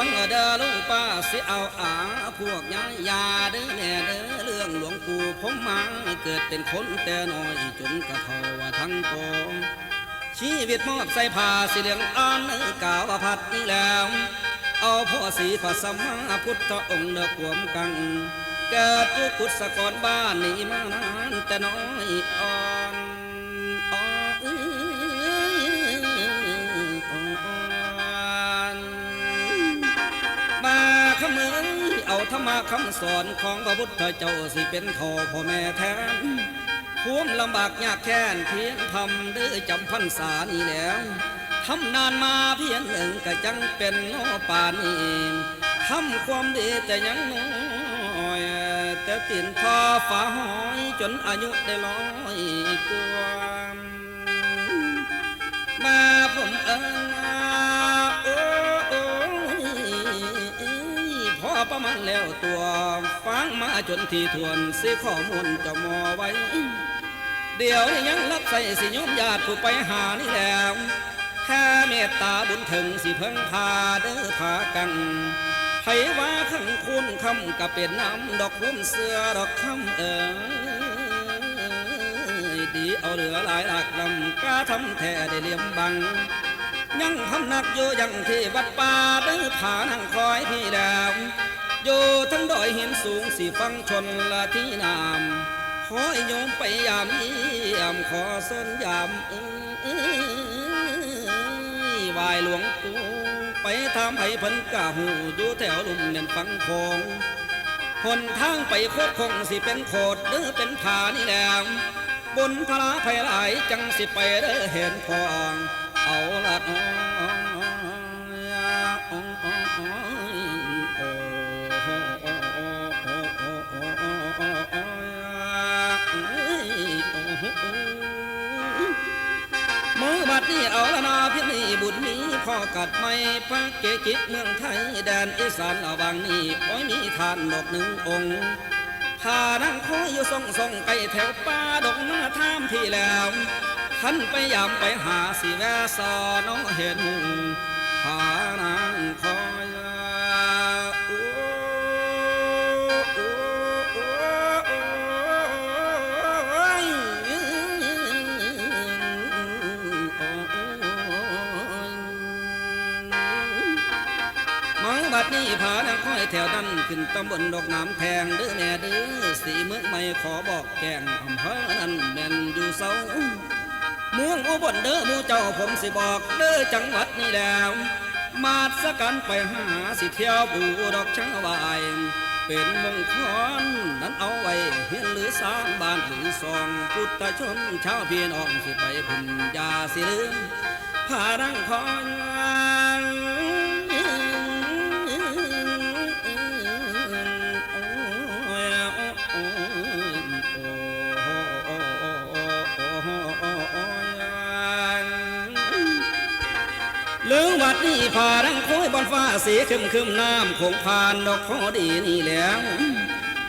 ฟังเอเด้อลุงป้าสิเอาอาพวกยายยาเด้อแม่เด้อเรื่องหลวงปู่ผมมาเกิดเป็นคนแต่น้อยจนกระเทาว่าทั้งโตชีวิตมอบใส่ผ้าสีเหลืองอ่อนกาวว่าพัดนี่แล้ว เอาพ่อสีพระสัมมาพุทธองค์เนื้อขวมกัง เกิดทุกขุดสะกอนบ้านนี้มานานแต่น้อยอ่อน ธรรมคำสอนของพระพุทธเจ้าสิเป็นทอพ่อแม่แทนภูมิลำบากยากแค้นเพียงทำดื้อจำพรรษานี่แล้วทำนานมาเพียงหนึ่งก็จังเป็นโนป่านี้ทำความดีแต่ยังน้อยแต่ตินทอฝาหอยจนอายุได้ร้อยกว่ามาผมเอิญ ประมาณแล้วตัวฟังมาจนทีทวนสิข้อมูลจะมอไว้ เดี๋ยวนี้ยังรับใส่สิยมญาติผู้ไปหานี่แล้วแค่เมตตาบุญถึงสิเพิ่งพาเด้อพากันให้ว่าขังคุณคำกับเป็นน้ำดอกพุ่มเสือดอกคำเอ๋ยดีเอาเหลือหลายหลักลำกล้าทำแท้ได้เลี่ยมบัง ยังพำนักอยู่ยังที่วัดป่าเด้อผานั่งคอยพี่แล้วอยู่ทั้งดอยหินสูงสีฟังชนละที่นามขอโยมไปยามเยี่ยมขอสนยามวายหลวงปู่ไปทำให้พันกะหูอยู่แถวลุ่มเนินฟังคงหนทางไปโคตรคงสิเป็นโคดหรือเป็นผานี่แหล้วบนพระภัยหลายจังสิไปเด้อเห็นพอง เอาละน้มือบัดนี้เอาละนาพี่นี่บุญมีพ่อกัดไม่พักเกจิตเมืองไทยแดนอีสานละบางนี้คอยมีทานดอกหนึ่งองค์พานั่งคอยอยู่ทรงทรงไก่แถวป่าดอกนาท่ามพี่แล้ว ท่านไปยามไปหาสิแวสอน้องเห็นพานางคอยโอ้โอ้โอ้โอ้ยมองบัดนี้ผานังค่อยแถวดันขึ้นตำบลดอกน้ำแพงเด้อแม่เด้อสีเมืองไม่ขอบอกแกงอำเภอนั้นแม่นอยู่เศร้า เมืองอุบลเด้อมูเจ้าผมสิบอกเด้อจังหวัดนี้แล้ว มาดสกันไปหาสิเที่ยวบูดอกช่างวาย เป็นมงคลนั้นเอาไว้เฮียนหรือสร้างบ้านหรือซองพุทธชนชาวพี่น้องสิไปพุ่นยาสิลืมพารังคอย รังโค้ยบนฟ้าสีคึมคึมน้ำคงผ่านดอกขอดีนี่แหล้ว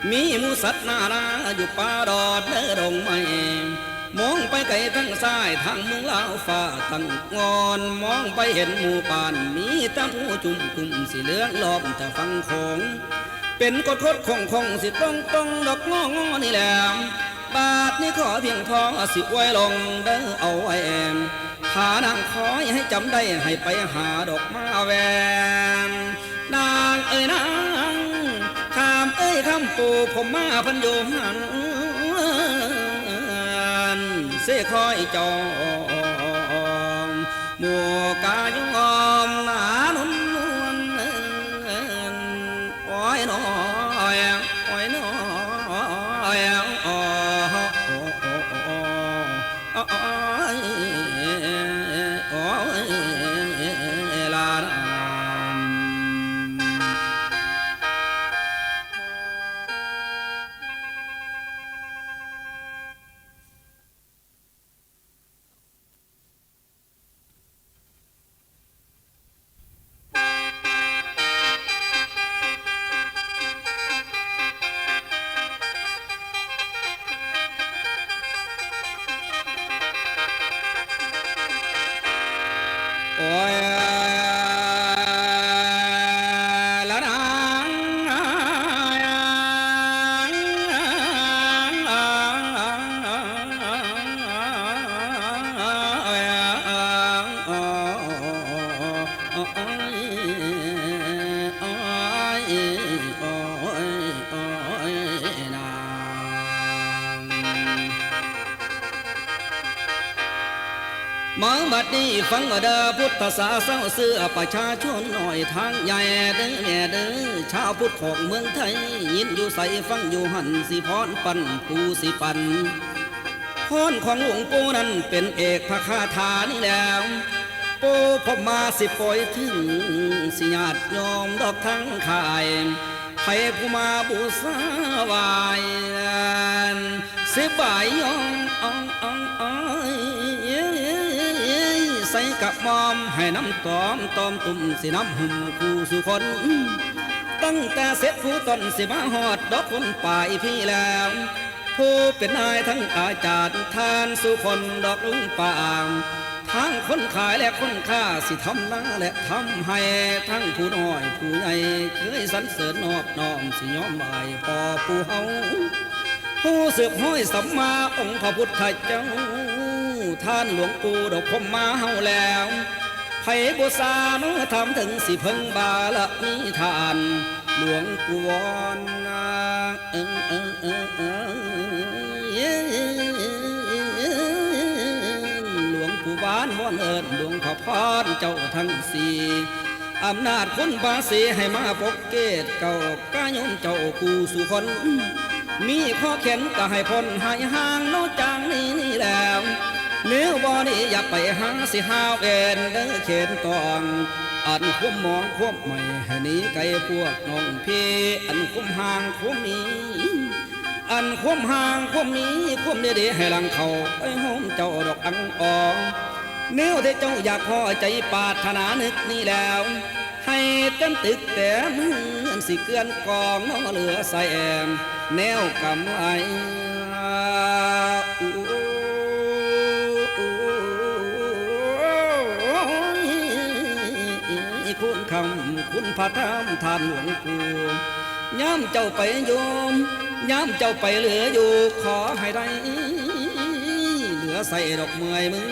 มีมูสัตว์นานาอยู่ป่าดอดเนื้อดงไม้มองไปไกลทั้งซ้ายทางเมืองลาวฟ้าตั้งงอนมองไปเห็นหมู่ป่านมีต่ผู้จุ่มกุ่มสีเหลืองรอบแต่ฟังคงเป็นกดคดคงคงสิตรงตรงดอกงองอนี่แหละบาทนี้ขอเพียงพอสิไว้ลงเด้อเอาไว้แอม หานางคอยให้จำได้ให้ไปหาดอกมาแวนนางเอ้ยนางคำเอ้ยคำปูผมมาพันโยหันเสคอยจองหมัวกาย นี้ฟังเด้อพุทธศาสนาเสื้อประชาชนหน่อยทางใหญ่เด้อแม่เด้อชาวพุทธของเมืองไทย ยินอยู่ใส่ฟังอยู่หันสิพรปันปูสิปันพรของหลวงปู่นั้นเป็นเอกพระคาถานี่แล้วปูพอมาสิปล่อยถึงสิญาติยอมดอกทั้งขายใครผู้มาบูชาวายสิบายยองอองอองออย ใส่กับมอม ให้น้ำตอมตอมตุ่มสิน้ำหุ่มคู่สุคน ตั้งแต่เสร็จผู้ต้นสิมาหอดดอกคนป่ายพี่แล้ว ผู้เป็นนายทั้งอาจารย์ทานสุคนดอกลุงป่ามทั้งคนขายและคนค้าสิทำนาและทำให้ทั้งผู้น้อยผู้ใหญ่เคยสรรเสริญนอบน้อมสิยอมไหวพอผู้เฮาผู้สืบห้อยสัมมาองค์พระพุทธเจ้า ท่านหลวงปู่ดอกพมมาเฮาแล้วไผบุษาโนทำถึงสิเพิ่งบาละมีทาน หลวงปู่วอนนาเออเออเออเออหลวงปู่บ้านวอนเอิญหลวงพ่อพรเจ้าทั้งสี่อำนาจคุณภาษีให้มาปกเกตเก่ากายมเจ้ากูสู่คนมีข้อเข็นก็ให้พ้นหายห่างโนจางนี้นี่แล้ว นื้อบอนี่อย่าไปหาสิหาเวนเด้อเข็นตองอันคุ้มมองคุ้มใหม่ให้หนีไกลพวกน้องพี่อันคุ้มห่างคุ้มนี้อันคุ้มห่างคุ้มนี้คุ้มเดีๆให้หลังเขาไอ้โฮมเจ้าดอกอังอองเนื้อที่เจ้าอยากพอใจปาถนานึกนี่แล้ว ให้เต็มตึกแต่มือนสิเกลือนกองน้องเหลือใส่แอมแนวกำไอ คำคุณพระธรรมทานหลวงปู่ย้ำเจ้าไปโยมย้ำเจ้าไปเหลืออยู่ขอให้ได้เหลือใส่ดอกเมยมือ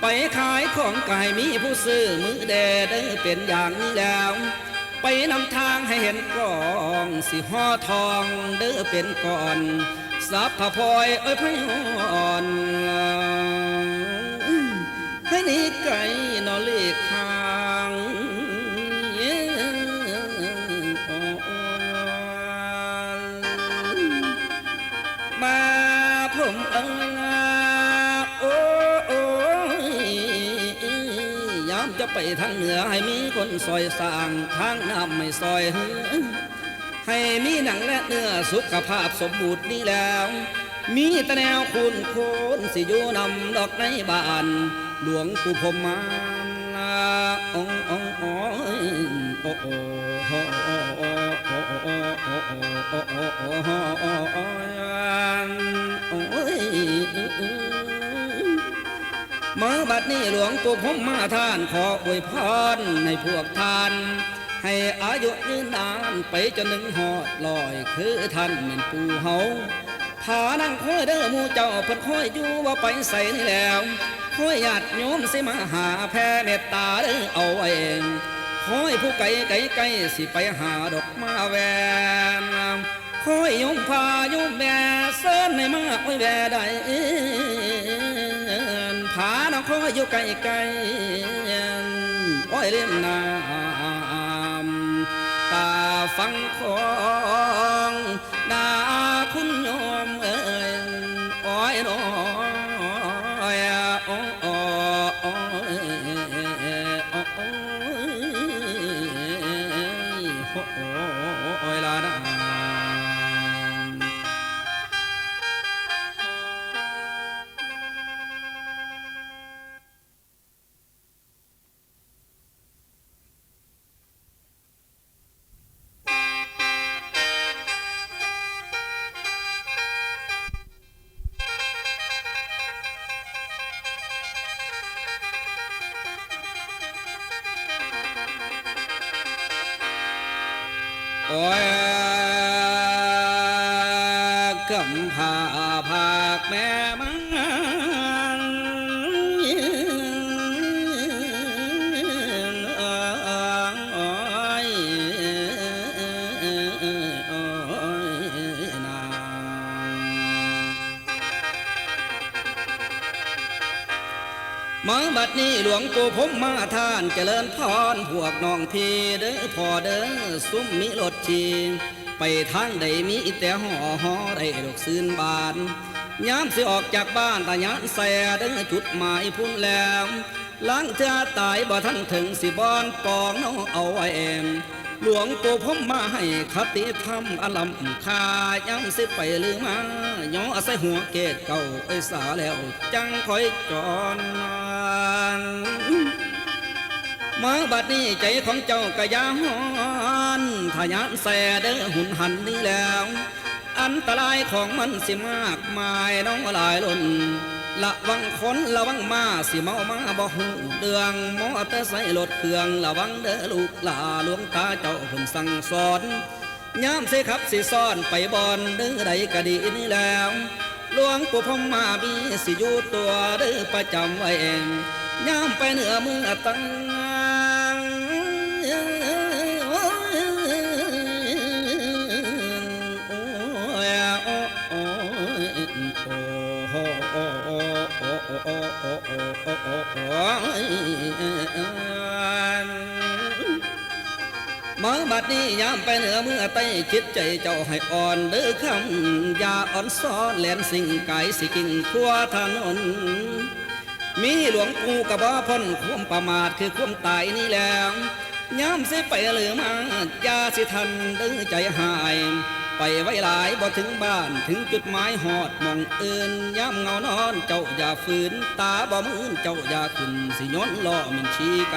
ไปขายของไก่มีผู้ซื้อมือแดเด้เป็นอย่างนี้แล้ว ไปนำทางให้เห็นกลองสิห่อทองเด้อเป็นก่อนสับผพลอยเอ้ยพยอนให้นี่ไก่ จะไปทางเหนือให้มีคนซอยสร้างทางน้ำไม่ซอยให้มีหนังและเนื้อสุขภาพสมบูรณ์นี่แล้ว มีแต่แนวคุณโคนสิอยู่นำดอกในบ้าน หลวงปู่พรหมาองององโอ้โอ้โอ้โอ้โอ้โอ้โอ้โอ้โอ้โอ้โอ้โอ้โอ้โอ้ ยมาบัดนี้หลวงปู่พรหมาท่านขออวยพรให้พวกท่าน ให้อายุยืนนานไปจนหนึ่งหอดลอยคือท่านเป็นปู่เฮาผานั่งคอยเด้อมูเจ้าเพิ่นคอยอยู่ว่าไปใส่นี่แล้วคอยญาติโยมสิมาหาแผ่เมตตาเด้อเอาเองคอยผู้ไก่ไก่ไก่สิไปหาดอกมาแวนคอยยมพาโยมแบเส้นในมาอ้ยแบได้ พ่อยอยู่ไก่ไก่โอ้ยเล่มนาตาฟังของดาคุณโย โอ้ยกำพาภาคแม่มัง ดนี้หลวงปู่ผมมาท่านเจริญพรพวกน้องพี่เด้อพ่อเด้อซุ้มมีรถชีไปทางใดมีแต่ห่อห่อได้ดอกซืนบานยามสิออกจากบ้านตาญานแสเด้อจุดหมายพุ่นแล้วล้างเธอตายบ่ทันถึงสิบอนปองน้องเอาไว้เองหลวงปู่ผมมาให้คติธรรมอลัมคายังสิไปหรือมาย่อใส่หัวเกตเก่าไอ้สาแล้ว จังคอยจอนนาน มาบัดนี้ใจของเจ้ากะยาหอนทายานแสเด้อหุ่นหันนี่แล้ว อันตรายของมันสิมากมายน้องหลายล้นระวังคนระวังมาสิเมามาบ่หูเดืองมอเตอร์ไซค์รถเครื่องระวังเด้อลูกหลาหลวงตาเจ้าเพิ่นสั่งสอนยามสิขับสิซ่อนไปบอนเด้อใดก็ดีนี่แล้วหลวงปู่พมมามีสิอยู่ตัวเด้อประจำไว้เอง ยามไปเหนือเมืองตังมาบัดนี้ยามไปเหนือเมื่อใต้จิตใจเจ้าให้อ่อนเด้อคำอย่าอ่อนซ้อนแลนสิ่งกายสิกิ่งทั่วถนน มีหลวงปู่กะบ่พ้นควมประมาทคือควมตายนี่แล้วยามสิไปหรือมาอย่าสิทันเด้อใจหาย ไปไว้หลายบ่ถึงบ้านถึงจุดหมายหอดมองเอินยามเงานอนเจ้าอย่าฝืน ตาบ่มืนเจ้าอย่าขึ้น สิย้อนล้อมันชี้ไก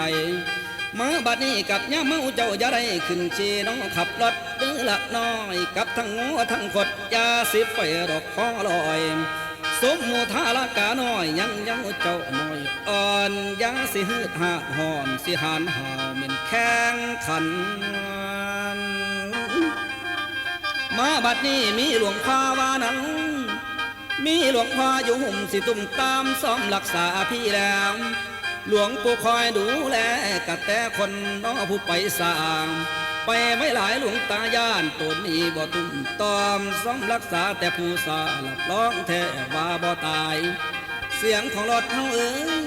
มาบัดนี้กับย่าเมาเจ้าอย่าได้ขึ้นเชีน้องขับรถเดือละน้อย กับทั้งงัวทั้งขดอยาสิไปดอกคอลอย สมมุทาลกาน้อย ยังยังเจ้าน้อยอ่อนอยาสิฮืดหาหอนสิหานหาเหม็นแข้งขัน มาบัดนี้มีหลวงพ่อว่านั้นมีหลวงพ่ออยู่หุ่มสิตุ่มตามซ้อมรักษาพี่แล้ว หลวงปู่คอยดูแลกัแต่คนน้อผู้ไปสร้าง ไปไม่หลายหลวงตาย่านตนนี้บ่ตุ้มตอมซ้อมรักษาแต่ผู้สาหลับร้องแท้ว่าบ่ตาย เสียงของรถเฮาเอ้ย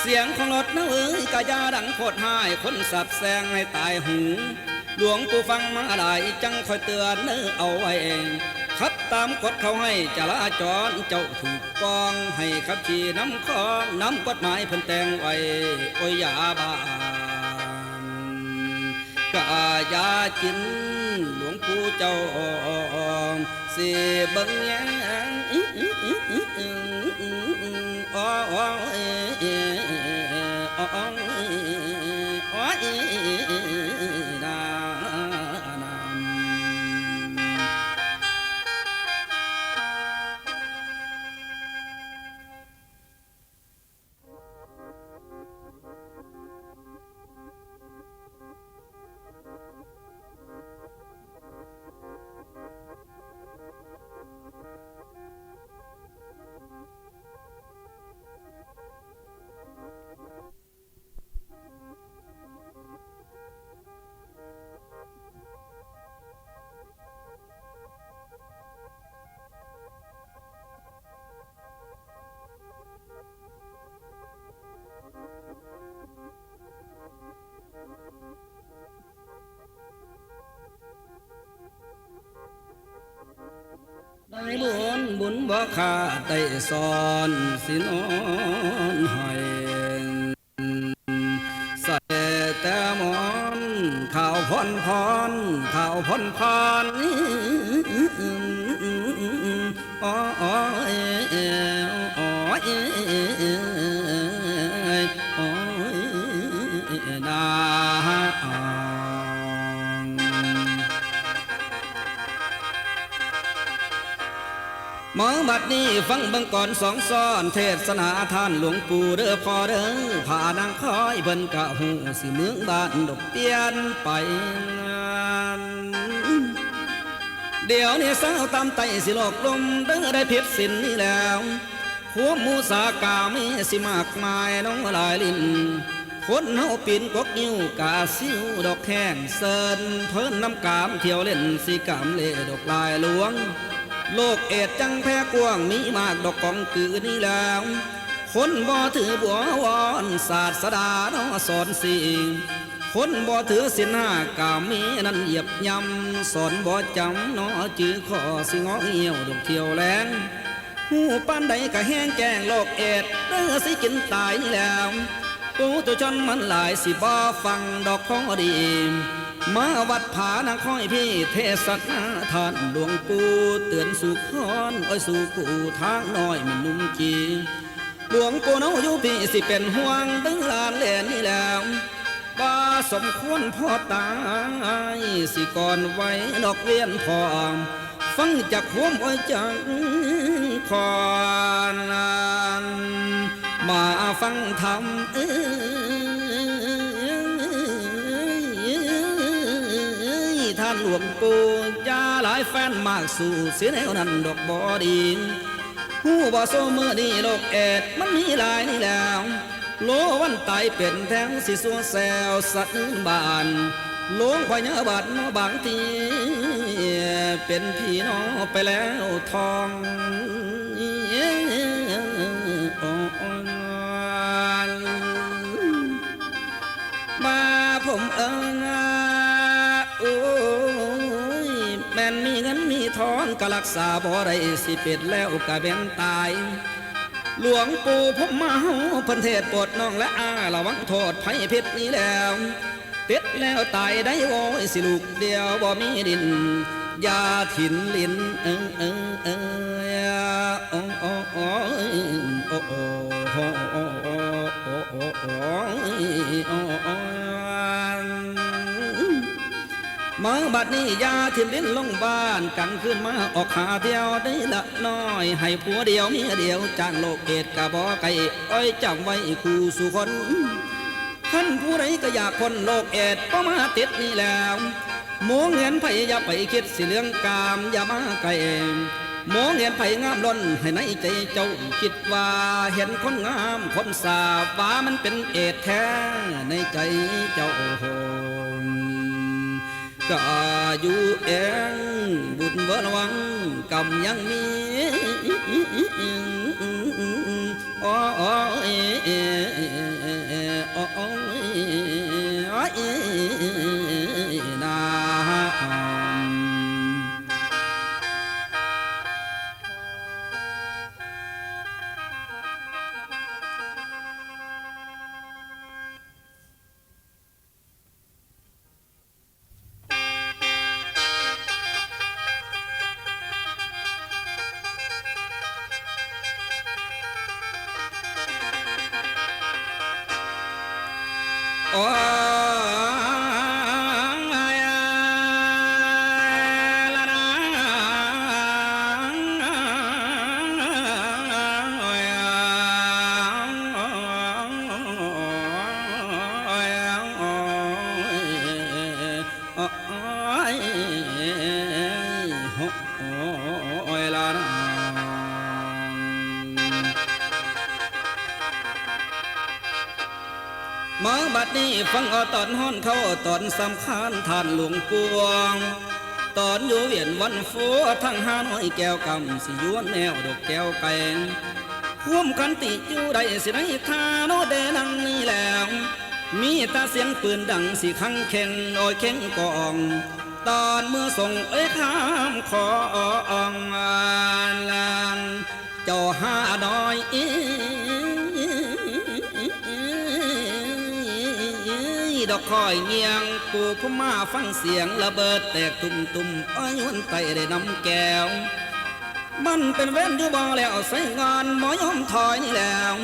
เสียงของรถเฮาเอ้ยกะยาดังโคตรหายคนสับแซงให้ตายหูหลวงปู่ฟังมาหลายจังคอยเตือนเนื้อเอาไว้เองขับตามกฎเขาให้จราจรเจ้าถูกกองให้ขับขี่น้ำคลองน้ำกฎหมายเพิ่นแต่งไว้โอ้ยยาบ้า กายากินหลวงปู่เจ้ บ่ขาดได้สอนสินอนหอยใส่แต่หมอนข่าวพอนพรข่าวพอนพรอ๋ออ๋ มอบัดนี้ฟังเบังก่อนสองซ้อน เทศนาท่านหลวงปู่เด้อพอเด้อผ่านางคอยเพิ่นกะหูสิเมืองบ้านดอกเปลี่ยนไปงานเดี๋ยวนี้สาวตามไตสิหลอกลมเด้อได้ผิดสินนี่แล้วหัวมูสากามีสิมากมายน้องหลายลิ้นคนเฮาปีนกกนิ้วกาซิวดอกแข้งเซินเพิ่นน้ำกามเที่ยวเล่นสิกามเล่ดอกลายหลวง โลกเอดจังแพ้กว้างมีมากดอกกองกือนี่แล้ว คนบ่ถือบัววอนศาสดาเนอสอนสิคนบ่ถือสินห้ากามีนั้นเหยียบยำสอนบ่จำเนอจื้อขอสิงอเหี่ยวดอกเที่ยวแรงหูปานใดก็แห้งแจ้งโลกเอ็ดเด้อสิกินตายนี่แล้วปูตัวจนมันหลายสิบ่ฟังดอกของดี มาวัดผานาคอยพี่เทศนาทานหลวงปู่เตือนสู่คอนอ้อยสู่กูทางน้อยมันนุ่มจีหลวงปู่นาอยู่พี่สิเป็นห่วงตึงลานแหลนนี่แล้วบ่สมควรพ่อตายสิก่อนไว้ดอกเวียนพอมฟังจากควมอ้อยจังขอนานมาฟังธรรมเอ้ย วงปู่ยาหลายแฟนมากสู่เสียแนวนั้นดอกบอดีหูบ่โซเมื่อนี้โลกแอดมันมีหลายนี่แล้ว โลวันไตเป็นแถวสิสัวแซวสัตว์บานหลวงพ่อเนื้อบาดบางทีเป็นพี่น้องไปแล้วทอง ก็รักษาบ่ได้สิเป็ดแล้วก็เป็นตาย หลวงปู่ผมมาเฮาเพันเทศปรดน้องและอาระวังโทษภัยพิษนี้แล้วติดแล้วตายได้โว้ยสิลูกเดียวบ่มีดินยาถิ่นลินเออเออเออโอ้โอ้โอ้โอ้โอ้โอ้โอ้โอ้โอ้โอ้ โอ้มาบัดนี้ยาทิมลิ้นลงบ้านกันขึ้นมาออกหาเดียวได้ละน้อย ให้ผัวเดียวเมียเดียวจางโลกเกตกะบอไก่อ้อยจำไว้คู่สู่คนท่านผู้ใดก็อยากคนโลกเอ็ดก็มาติดนี่แล้วมองเห็นไผอย่าไปคิดสิเรื่องกามอย่ามาไกลมองเห็นไผงามล้นให้ในใจเจ้าคิดว่าเห็นคนงามคนสาบว่ามันเป็นเอ็ดแท้ในใจเจ้าโหม ก็อยู่เองบุญบ่ระวังกำยังมีโอ้ยโมาบัดนี้ฟังอตอนฮ้อนเข้าตอนสำคัญท่านหลวงปวง ตอนอยู่เวียนวันฟัวทั้งห้าน้อยแก้วกำสิยวนแนวดอกแก้วแกงควมกันติอยู่ได้สิได้ทาโนเดนังนี่แล้วมีตาเสียงปืนดังสิขังเข่งโอยเข่งกอง ตอนเมื่อส่งเอ้ยข้ามขอองลานเจ้าห้าน้อย ดอกคอยเงียงปูผู้มาฟังเสียงระเบิดแตกตุ่มตุ่มอ้อยวนไตได้น้ำแก้ว มันเป็นเว้นอยู่บ่แล้วใส่งานหมอยอมถอยนี่แล้ว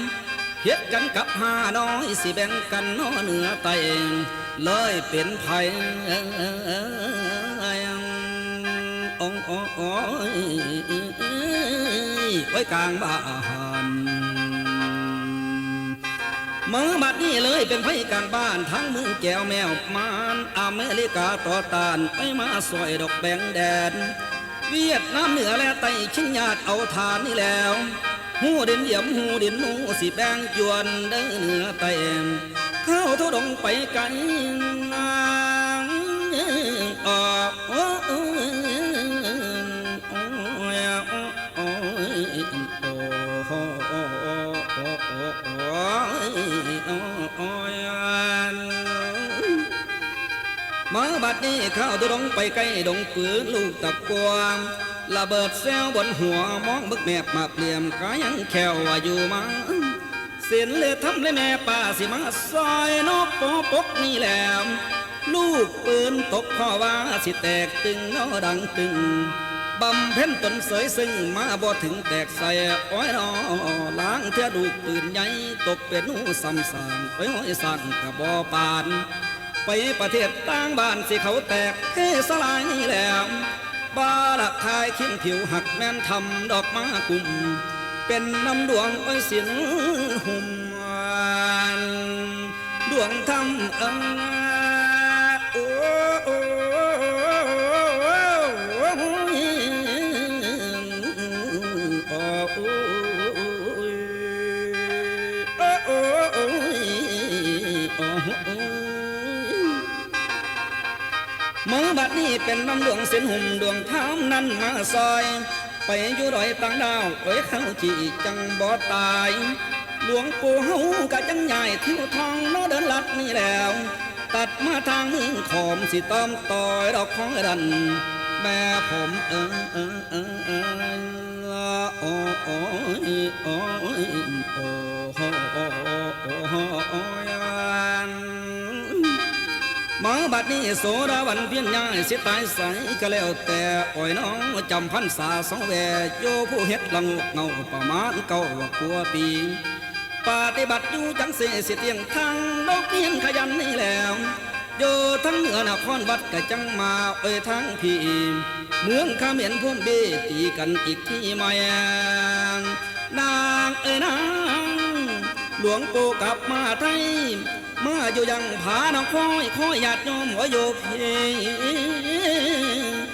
เฮ็ดกันกับหาน้อยสิแบ่งกันน้อเหนือไตเลยเป็นไผองโอ้ยไว้กลางบ้าน มือบัดนี้เลยเป็นไฟกลางบ้านทั้งมือแก้วแมวมานอเมริกาต่อตานไปมาสวยดอกแบงแดนเวียดนามเหนือและไต้ชิงญาติเอาทานนี่แล้วหูเดินเหยี่ยมหูเดินหนูสิแบงยวนเด้อเหนือไต้เข้าทุดงไปไกล ดนี้เข้าตุดงไปใกล้ดงปืนลูกตะกวางระเบิดแซวบนหัวมองบึกแมบมาเปลี่ยมกายังแขวว่าอยู่มาเสียนเลยทำเลยแม่ป้าสิมาซอยนกปอปกนี่แหล้วลูกปืนตกพ่อว่าสิแตกตึงนอดังตึงบำเพ็ญตนเสยซึ่งมาบ่ถึงแตกใส่อ้อยนอล้างเท่าดูปืนใหญ่ตกเป็นหูซ้ำสางไปห้อยสั่งกระบอปาน ไปประเทศต่างบ้านสิเขาแตกเทสลายนี่แหล้วบาละทายขิ้นผิวหักแม่นทำดอกมากุมเป็นน้ำดวงอ้อยสินหุ่มดวงทำเอิงโอ้โอ้โอ้ มือบัดนี้เป็นน้ำดวงเส้นหุ่มดวงเท้ามนั้นมาซอย ไปอยู่ดอยต่างดาวเอ้ยเข้าจีจังบ่ตาย หลวงปู่เฮากะจังใหญ่ทิวทองโนเดินลัดนี่แล้ว ตัดมาทางมึงขอมสิต้อมต่อยดอกของดันแม่ผมเออเออเออเออโอ้โอ้ยโอ้ยโอ้โหโอ้โอ้ หโอ้ยมาบัดนี้โสดาวันเพียงย่ายสิตายใสก็แล้วแต่อ่อยน้องจำพันษาสองแวโยผู้เฮ็ดละงเงาประมาณเก้ากว่าปี ปฏิบัติอยู่จังเสสิเตียงทางดอกเพียนขยันนี่แล้วโยทั้งเหนือนครวัดกะจังมาเอ้ยทั้งพี่เมืองขามเห็นพุ่มเบตีกันอีกที่ไม่นางเอ้ยนางหลวงปู่กลับมาไทย เมาออยู่ยังผาน้องคอยคอยหยาดโยมว่าโยกเพ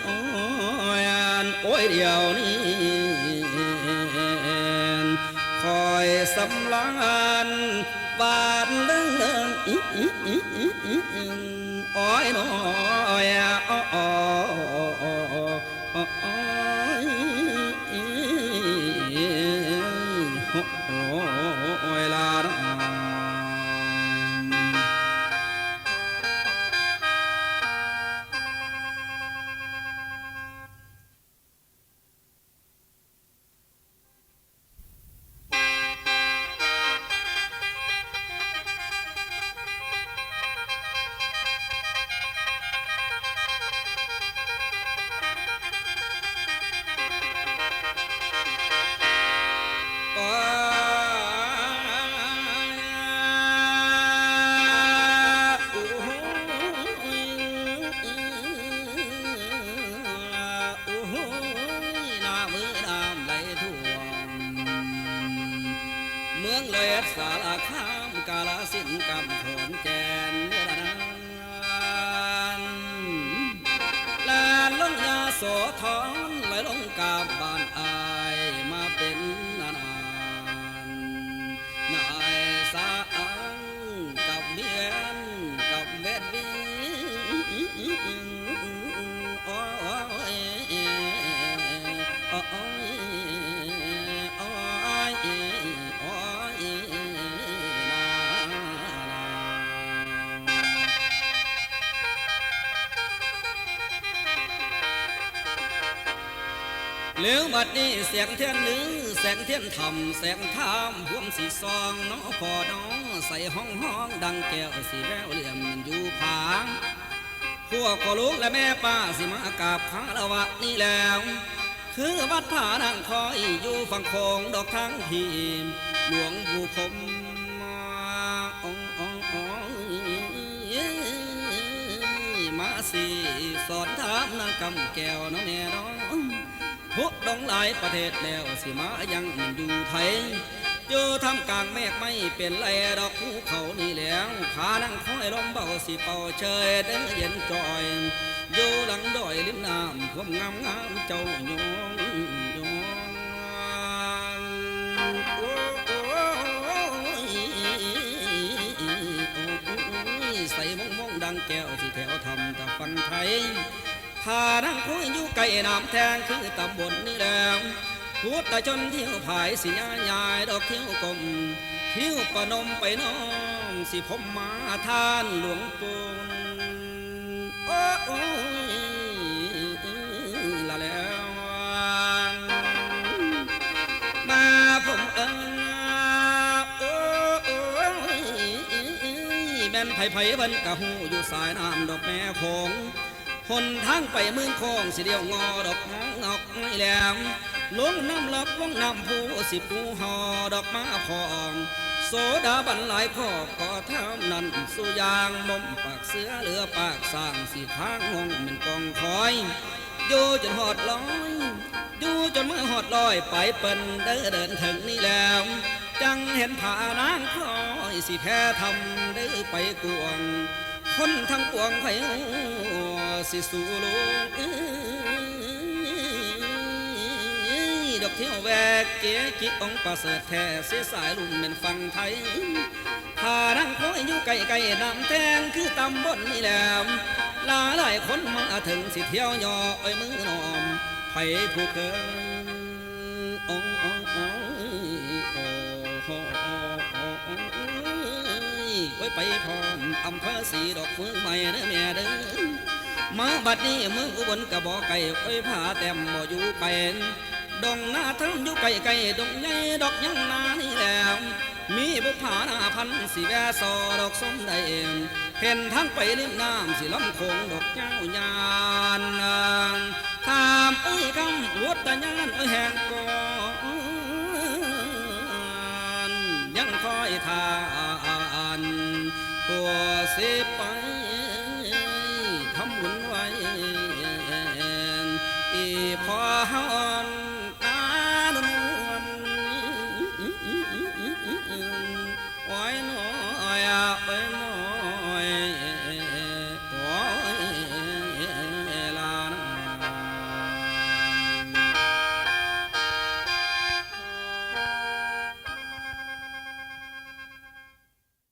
โอ้ยนโอ้ยเดียวนี้คอยสำลานบานเรื่องอิอิอิอิอิอิโอ้ยน้อยอ้อ้โเหลือบัดนี้เสียงเทียนหรือแสงเทียนทำแสงทามห่วมสีซองน้อพอน้องใส่ห้องห้องดังแก้วสีแววเหลี่ยมอยู่ผาพวกพ่อลูกและแม่ป้าสิมากราบคารวะนี่แล้ว คือวัดผานางคอยอยู่ฝั่งโคงดอกทั้งพีหลวงปู่คมาองององมาสิสอนถามนางกำแก้วน้องแน่น้อง ทุกดงหลายประเทศแล้วสิมายังอยู่ไทยอยู่ทำกลางเมฆไม่เป็นไรดอกภูเขานี่แล้วพานั่งคอยลมเบาสิเป่าเชยเด้เย็นจอยอยู่หลังดอยริมน้ำความงามงามเจ้าโยงโยงโอ้ยใส่มงมงดังแก้วสิแถวทำแต่ฟังไทย พานั่งคุยอยู่ไก่น้ำแทงคือตำบลนี่แล้วพูดแต่จนเที่ยวผายสิยายายดอกเที่ยวกลมเที่ยวประนมไปน้อมสิผมมาทานหลวงปู่โอ้โอ้ยละแล้วมาผมเอิงโอ้โอ้ยแม่นไผ่ไผ่เพิ่นกะหูอยู่สายน้ำดอกแม่คง หนทางไปเมืองคองสิเดียวงอดอกน้องงอกไม่แหลมลงน้ำลับลงน้ำผู้สิปูหอดอกมาพองโสดาบันหลายพ่อก็เท่านั้นสุยางมมปากเสือเหลือปากสร้างสีทางหงเป็นกองคอยอยู่จนหอดลอยอยู่จนเมื่อหอดลอยไปเปินเดินเดินถึงนี่แล้ว จังเห็นผานางคอยสิแพ้ทำได้ไปกวง คนทั้งปวงไผ สิสู่ลูกดอกเที่ยวแวกเก๋กิองประเสริฐแท้เสียสายลุ่มเป็นฟังไทยถ้านังคอยอยู่ไกลๆน้ำแทงคือตำบลนี่แหล้วลาหลายคนมาถึงสิเที่ยวย่อเอ้ยมือนอมไผผู้เคยโอ้โอ้โอ้โอ้โอ้โอ้โอ้ไว้ไปพร้อมอำเภอสีดอกเมืองใหม่เด้อแม่เด้อ มาบัดนี้เมืองอุบลกะบ่ไก่ไอ้ยผาแต้มบ่อยู่ไกลดงนาทั้งอยู่ไกลไกลดงใหญ่ดอกยังนานี่แหล้วมีบุผาหน้าพันสิแวซอดอกสมได้เองเห็นทางไปริมน้ำสิลำโคงดอกเจ้ายานถามเอ้ยคำวัดตะยานเอ้ยแห่งก่อนยังคอยทานผัวสิไป